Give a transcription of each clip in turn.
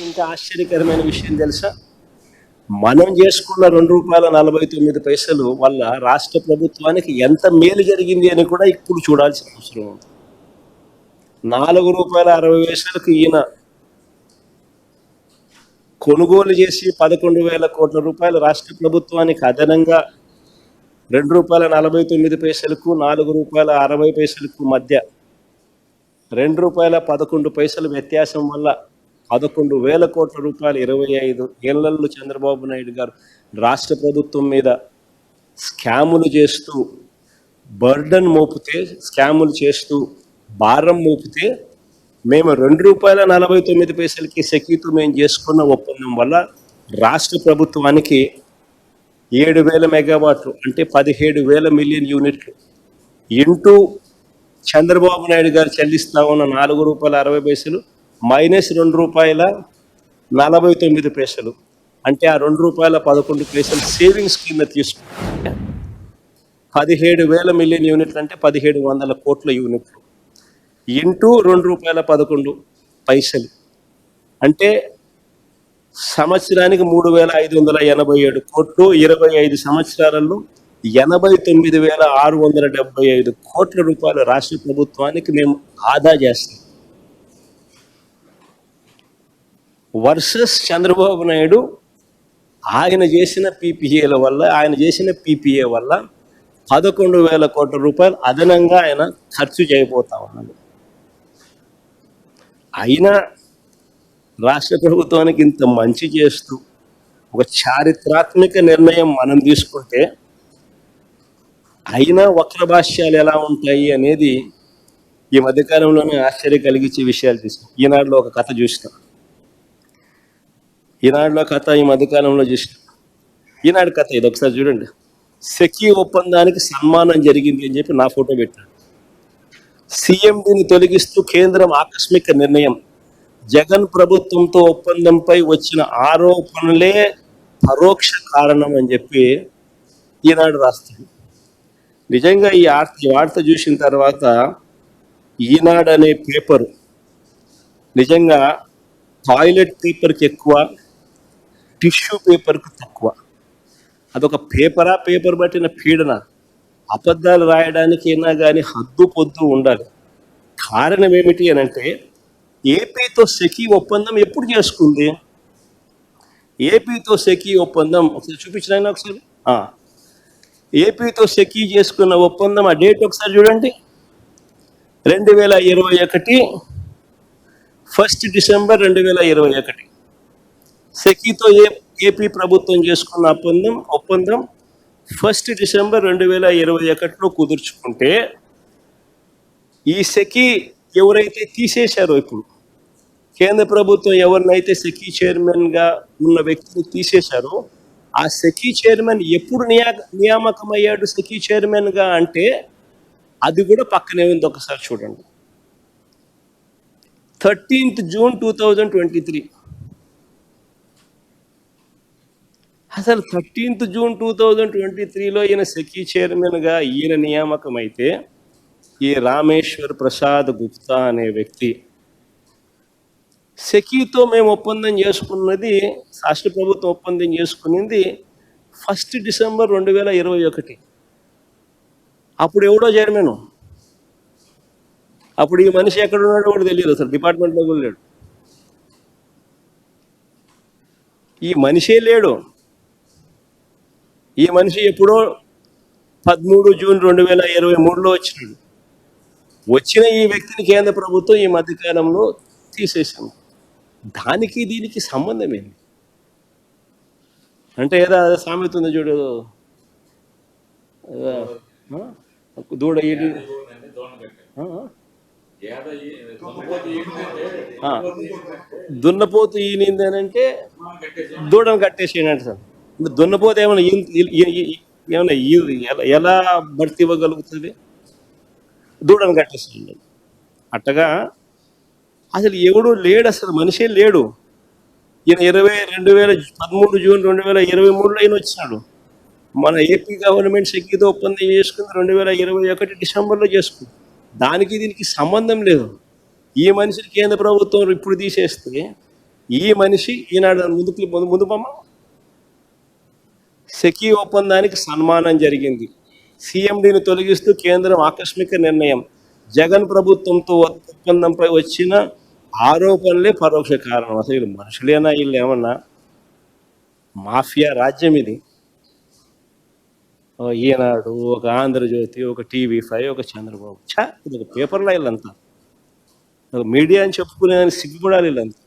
ఇంకా ఆశ్చర్యకరమైన విషయం తెలుసా? మనం చేసుకున్న రెండు రూపాయల నలభై తొమ్మిది పైసలు వల్ల రాష్ట్ర ప్రభుత్వానికి ఎంత మేలు జరిగింది అని కూడా ఇప్పుడు చూడాల్సిన అవసరం ఉంది. నాలుగు రూపాయల అరవై పైసలకు ఈయన కొనుగోలు చేసి పదకొండు వేల కోట్ల రూపాయలు రాష్ట్ర ప్రభుత్వానికి అదనంగా రెండు రూపాయల నలభై తొమ్మిది పైసలకు నాలుగు రూపాయల అరవై పైసలకు మధ్య రెండు రూపాయల పదకొండు పైసలు వ్యత్యాసం వల్ల పదకొండు వేల కోట్ల రూపాయలు ఇరవై ఐదు ఏళ్ళలో చంద్రబాబు నాయుడు గారు రాష్ట్ర ప్రభుత్వం మీద స్కాములు చేస్తూ బర్డన్ మోపితే స్కాములు చేస్తూ భారం మోపితే మేము రెండు రూపాయల నలభై తొమ్మిది పైసలకి సెక్యూతో మేము చేసుకున్న ఒప్పందం వల్ల రాష్ట్ర ప్రభుత్వానికి ఏడు వేల మెగావాట్లు అంటే పదిహేడు వేల మిలియన్ యూనిట్లు ఇంటూ చంద్రబాబు నాయుడు గారు చెల్లిస్తా ఉన్న నాలుగు రూపాయల అరవై పైసలు మైనస్ రెండు రూపాయల నలభై తొమ్మిది పైసలు. అంటే ఆ రెండు రూపాయల పదకొండు పైసలు సేవింగ్స్ కింద తీసుకుంటే పదిహేడు వేల మిలియన్ యూనిట్లు అంటే పదిహేడు వందల కోట్ల యూనిట్లు. ఇంటూ రెండు రూపాయల పదకొండు పైసలు. అంటే సంవత్సరానికి మూడు వేల ఐదు వందల ఎనభై ఏడు కోట్లు ఇరవై ఐదు సంవత్సరాలలో ఎనభై తొమ్మిది వేల ఆరు వందల డెబ్బై ఐదు కోట్ల రూపాయలు రాష్ట్ర ప్రభుత్వానికి మేము ఆదా చేస్తాం. వర్సెస్ చంద్రబాబు నాయుడు ఆయన చేసిన పీపీఏల వల్ల ఆయన చేసిన పీపీఏ వల్ల పదకొండు వేల కోట్ల రూపాయలు అదనంగా ఆయన ఖర్చు చేయబోతా ఉన్నాడు. అయినా రాష్ట్ర ప్రభుత్వానికి ఇంత మంచి చేస్తూ ఒక చారిత్రాత్మక నిర్ణయం మనం తీసుకుంటే అయినా వక్ర భాష్యాలు ఎలా ఉంటాయి అనేది ఈ మధ్యకాలంలోనే ఆశ్చర్యం కలిగించే విషయాలు తీసుకు ఈనాడులో ఒక కథ చూసినాం. ఈనాడులో కథ ఈ మధ్యకాలంలో చూసిన ఈనాడు కథ ఇది ఒకసారి చూడండి. సెకీ ఒప్పందానికి సన్మానం జరిగింది అని చెప్పి నా ఫోటో పెట్టాడు. సీఎండిని తొలగిస్తూ కేంద్రం ఆకస్మిక నిర్ణయం. జగన్ ప్రభుత్వంతో ఒప్పందంపై వచ్చిన ఆరోపణలే పరోక్ష కారణం అని చెప్పి ఈనాడు రాస్తాడు. నిజంగా ఈ ఆర్త ఈ వార్త చూసిన తర్వాత ఈనాడు అనే పేపరు. నిజంగా టాయిలెట్ పేపర్కి ఎక్కువ టిష్యూ పేపర్కు తక్కువ. అదొక పేపరా పేపర్ పట్టిన పీడన. అబద్ధాలు రాయడానికి కానీ హద్దు పొద్దు ఉండాలి. కారణం ఏమిటి అని అంటే ఏపీతో సెకీ ఒప్పందం ఎప్పుడు చేసుకుంది? ఏపీతో సెకీ ఒప్పందం ఒకసారి చూపించిన ఒకసారి? ఏపీతో సెకీ చేసుకున్న ఒప్పందం ఆ డేట్ ఒకసారి చూడండి. రెండు వేల ఇరవై ఒకటి ఫస్ట్ డిసెంబర్ రెండు వేల ఇరవై ఒకటి. సెకీతో ఏ ఏపీ ప్రభుత్వం చేసుకున్న ఒప్పందం ఒప్పందం ఫస్ట్ డిసెంబర్ రెండు వేల ఇరవై ఒకటిలో కుదుర్చుకుంటే ఈ సెకీ ఎవరైతే తీసేశారో ఇప్పుడు కేంద్ర ప్రభుత్వం ఎవరినైతే సెకీ చైర్మన్గా ఉన్న వ్యక్తిని తీసేశారో ఆ సెకీ చైర్మన్ ఎప్పుడు నియా నియామకమయ్యాడు సెకీ చైర్మన్గా అంటే అది కూడా పక్కనే ఉంది ఒకసారి చూడండి. Thirteenth June two thousand twenty three అసలు thirteenth June two thousand twenty త్రీలో ఈయన సెకీ చైర్మన్గా ఈయన నియామకం అయితే ఈ రామేశ్వర్ ప్రసాద్ గుప్తా అనే వ్యక్తి సెకీతో మేము ఒప్పందం చేసుకున్నది రాష్ట్ర ప్రభుత్వం ఒప్పందం చేసుకున్నది ఫస్ట్ డిసెంబర్ రెండు వేల ఇరవై ఒకటి. అప్పుడు ఎవడో చైర్మన్. అప్పుడు ఈ మనిషి ఎక్కడ ఉన్నాడో కూడా తెలియదు అసలు డిపార్ట్మెంట్లో కూడా లేడు. ఈ మనిషే లేడు. ఈ మనిషి ఎప్పుడో పదమూడు జూన్ రెండు వేల ఇరవై మూడులో వచ్చినాడు. వచ్చిన ఈ వ్యక్తిని కేంద్ర ప్రభుత్వం ఈ మధ్యకాలంలో తీసేసింది. దానికి దీనికి సంబంధం ఏంది? అంటే ఏదో అదే సామెత ఉంది చూడు దూడ దున్నపోతు ఈనింది అని అంటే దూడను కట్టేసేయండి సార్. దున్నపోతే ఏమైనా ఏమైనా ఎలా- భర్తీ ఇవ్వగలుగుతుంది? దూడను కట్టేస్తుంది. అట్టగా అసలు ఎవడు లేడు అసలు మనిషే లేడు. ఈయన ఇరవై రెండు వేల పదమూడు జూన్ రెండు వేల ఇరవై మూడులో ఈయన వచ్చినాడు. మన ఏపీ గవర్నమెంట్ సంగీత ఒప్పందం చేసుకుంది రెండు వేల ఇరవై ఒకటి డిసెంబర్లో చేసుకుంది. దానికి దీనికి సంబంధం లేదు. ఈ మనిషిని కేంద్ర ప్రభుత్వం ఇప్పుడు తీసేస్తే ఈ మనిషి ఈనాడు ముందుకు ముందు ముందు సెకీ ఒప్పందానికి సన్మానం జరిగింది. సీఎండీని తొలగిస్తూ కేంద్రం ఆకస్మిక నిర్ణయం. జగన్ ప్రభుత్వంతో ఒప్పందంపై వచ్చిన ఆరోపణలే పరోక్ష కారణం. అసలు వీళ్ళు మనుషులేనా వీళ్ళు ఏమన్నా? మాఫియా రాజ్యం ఇది. ఈనాడు ఒక ఆంధ్రజ్యోతి ఒక టీవీ ఫైవ్ ఒక చంద్రబాబు. ఛా! ఇది ఒక పేపర్లో వీళ్ళంతా. మీడియా అని చెప్పుకునే సిగ్గుపడాలి వీళ్ళంతా.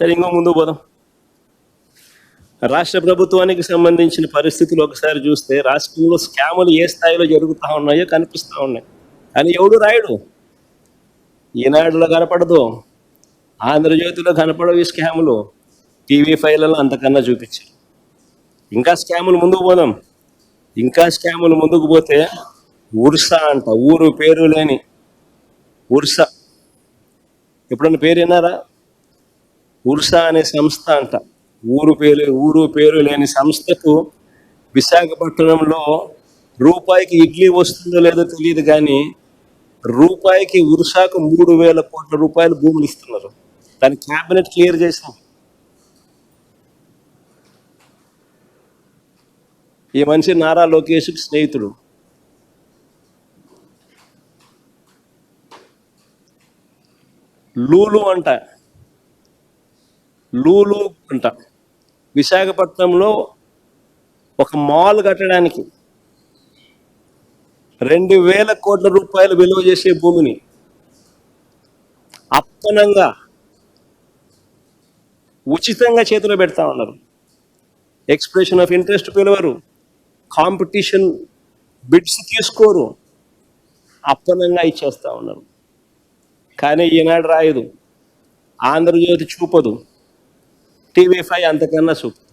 సరే ఇంకో ముందు పోదాం. రాష్ట్ర ప్రభుత్వానికి సంబంధించిన పరిస్థితులు ఒకసారి చూస్తే రాష్ట్రంలో స్కాములు ఏ స్థాయిలో జరుగుతూ ఉన్నాయో కనిపిస్తూ ఉన్నాయి. కానీ ఎవడు రాయడు? ఈనాడులో కనపడదు. ఆంధ్రజ్యోతిలో కనపడవు ఈ స్కాములు. టీవీ ఫైవ్లలో అంతకన్నా చూపించారు. ఇంకా స్కాములు ముందుకు పోదాం. ఇంకా స్కాములు ముందుకు పోతే ఉర్సా అంట. ఊరు పేరు లేని ఉర్సా. ఎప్పుడన్నా పేరు విన్నారా? ఉర్సా అనే సంస్థ అంట. ఊరు పేరు ఊరు పేరు లేని సంస్థకు విశాఖపట్నంలో రూపాయికి ఇడ్లీ వస్తుందో లేదో తెలియదు కానీ రూపాయికి ఉర్సాకు మూడు వేల కోట్ల రూపాయలు భూములు ఇస్తున్నారు. దాని క్యాబినెట్ క్లియర్ చేసాం ఈ మనిషి నారా లోకేష్కి స్నేహితుడు. లూలు అంట. లూలు అంట. విశాఖపట్నంలో ఒక మాల్ కట్టడానికి రెండు వేల కోట్ల రూపాయలు విలువ చేసే భూమిని అప్పనంగా ఉచితంగా చేతిలో పెడతా ఉన్నారు. ఎక్స్ప్రెషన్ ఆఫ్ ఇంట్రెస్ట్ పిలవరు. కాంపిటీషన్ బిడ్స్ తీసుకోరు. అప్పనంగా ఇచ్చేస్తా ఉన్నారు. కానీ ఈనాడు రాయదు. ఆంధ్రజ్యోతి చూపదు. టీవీ ఫైవ్ అంతకన్నా సూపర్.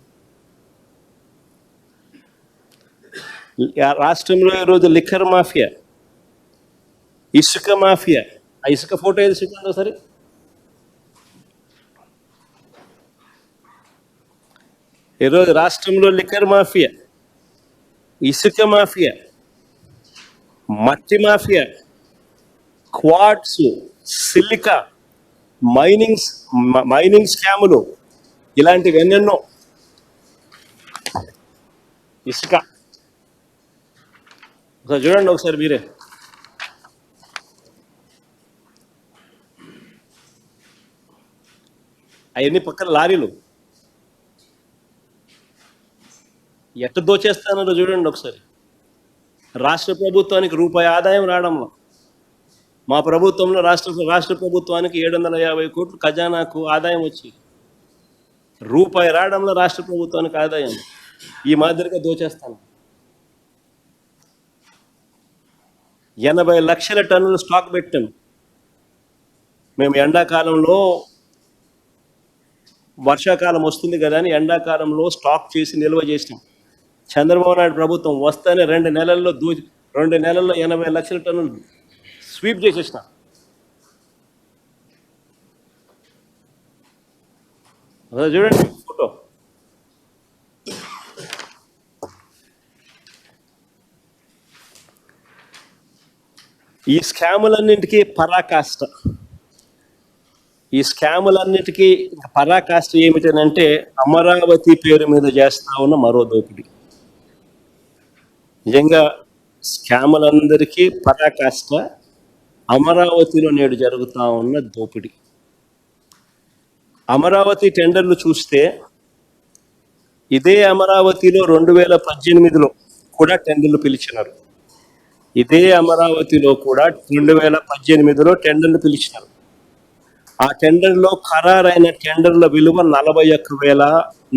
రాష్ట్రంలో ఈరోజు లిక్కర్ మాఫియా ఇసుక మాఫియా. ఆ ఇసుక ఫోటో ఏది చూడండి ఒకసారి ఈరోజు రాష్ట్రంలో లిక్కర్ మాఫియా ఇసుక మాఫియా మట్టి mafia quartz silica mining mining స్కాములు ఇలాంటివి ఎన్నెన్నో. ఇసుక. ఒకసారి చూడండి ఒకసారి మీరే. అవన్నీ పక్కన లారీలు. ఎట్ట దోచేస్తానో చూడండి ఒకసారి. రాష్ట్ర ప్రభుత్వానికి రూపాయి ఆదాయం రావడంలో. మా ప్రభుత్వంలో రాష్ట్ర రాష్ట్ర ప్రభుత్వానికి ఏడు వందల యాభై కోట్లు ఖజానాకు ఆదాయం వచ్చింది రూపాయి రావడంలో రాష్ట్ర ప్రభుత్వానికి ఆదాయం ఈ మాదిరిగా దోచేస్తాను. ఎనభై లక్షల టన్నుల స్టాక్ పెట్టాం. మేము ఎండాకాలంలో వర్షాకాలం వస్తుంది కదా అని ఎండాకాలంలో స్టాక్ చేసి నిల్వ చేసినాం. చంద్రబాబు నాయుడు ప్రభుత్వం వస్తేనే రెండు నెలల్లో దూ రెండు నెలల్లో ఎనభై లక్షల టన్నులు స్వీప్ చేసేసిన. చూడండి ఫోటో. ఈ స్కాములన్నింటికీ పరాకాష్ట. ఈ స్కాములన్నిటికీ ఇంకా పరాకాష్ట ఏమిటనంటే అమరావతి పేరు మీద చేస్తా ఉన్న మరో దోపిడీ. నిజంగా స్కాములందరికీ పరాకాష్ట అమరావతిలో నేడు జరుగుతూ ఉన్న దోపిడీ. అమరావతి టెండర్లు చూస్తే ఇదే అమరావతిలో రెండు వేల పద్దెనిమిదిలో కూడా టెండర్లు పిలిచినారు. ఇదే అమరావతిలో కూడా రెండు వేల పద్దెనిమిదిలో టెండర్లు పిలిచినారు. ఆ టెండర్లో ఖరారైన టెండర్ల విలువ నలభై ఒక్క వేల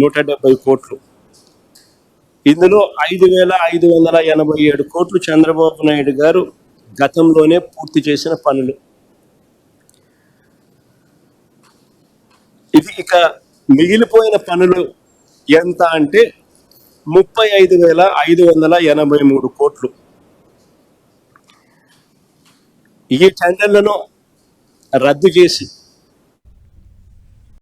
నూట డెబ్బై కోట్లు. ఇందులో ఐదు వేల ఐదు వందల ఎనభై ఏడు కోట్లు చంద్రబాబు నాయుడు గారు గతంలోనే పూర్తి చేసిన పనులు. ఇది ఇక మిగిలిపోయిన పనులు ఎంత అంటే ముప్పై ఐదు వేల ఐదు వందల ఎనభై మూడు కోట్లు. ఈ టెండర్లను రద్దు చేసి